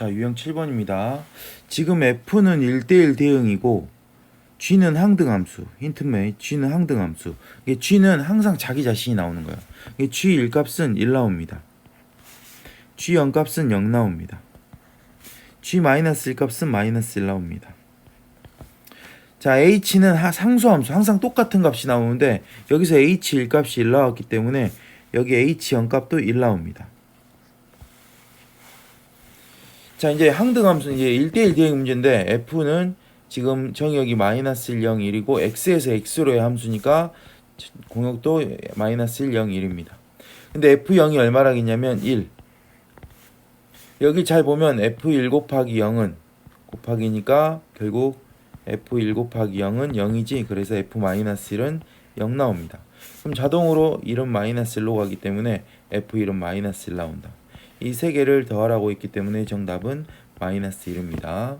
자, 유형 7번입니다. 지금 F는 1대1 대응이고 G는 항등함수. 힌트메이 G는 항등함수. G는 항상 자기 자신이 나오는 거예요. 이게 G 1값은 1 나옵니다. G 0값은 0 나옵니다. G 마이너스 1값은 마이너스 1 나옵니다. 자, H는 하- 상수함수. 항상 똑같은 값이 나오는데 여기서 H 1값이 1 나왔기 때문에 여기 H 0값도 1 나옵니다. 자 이제 항등 함수 이제 1대1 대응 문제인데 f는 지금 정의역이 마이너스 1, 0, 1이고 x에서 x로의 함수니까 공역도 마이너스 1, 0, 1입니다. 근데 f0이 얼마라겠냐면 1. 여기 잘 보면 f1 곱하기 0은 곱하기니까 결국 f1 곱하기 0은 0이지 그래서 f-1은 0 나옵니다. 그럼 자동으로 1은 마이너스 1로 가기 때문에 f1은 마이너스 1 나온다. 이 세 개를 더하라고 했기 때문에 정답은 마이너스 1입니다.